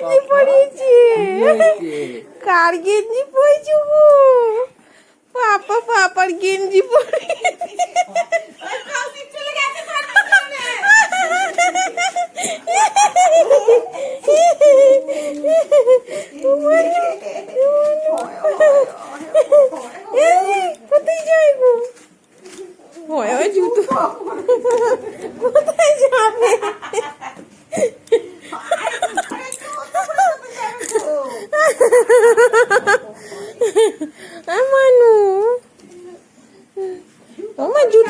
গেঞ্জি পরিয়েছে কার গেঞ্জি পরেছো গো পাপা পাপার গেঞ্জি পরিয়েছে কোথায় যাই গো হয় হয় জুতো কোথায় যাবে আ, মানু আমার জুতো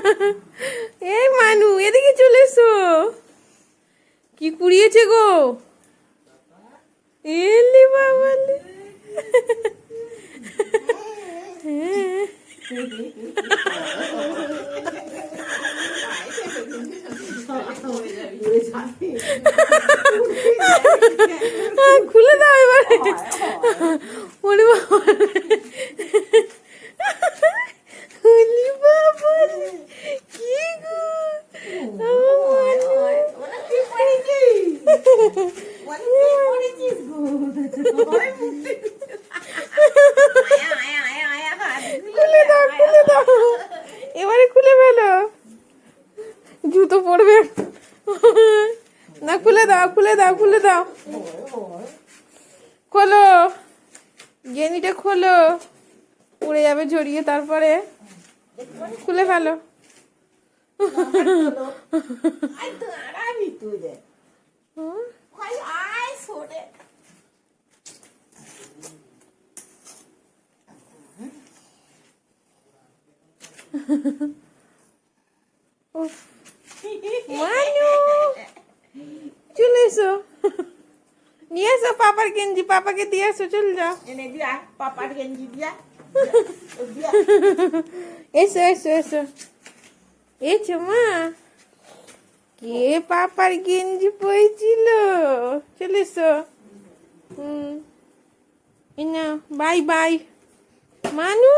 এই মানু, এদিকে চলে এসো। কি কুড়িয়েছে গো? এলি বাবালি হ্যাঁ। খুলে দাও এবারে। ওরে বাবা ওলি বাবা কি গো আমার খুলে দাও খুলে দাও এবারে খুলে ফেলো। জুতো পড়বে। না, খুলে দাও খুলে দাও খুলে দাও। খোলো। গেনিটা খোলো। উড়ে যাবে জড়িয়ে তারপরে। খুলে ফেলো হুম, উফ, মানু চলে এসো। নিয়ে এসো পাপার গেঞ্জি পাপাকে দিয়ে এসো চলে যাও। এনে দিয়া পাপার গেঞ্জি দিয়া। এসো এসো এসো। এসো মা। কে পাপার গেঞ্জি পরেছিল? চলে এসো। হুম। বাই বাই মানু।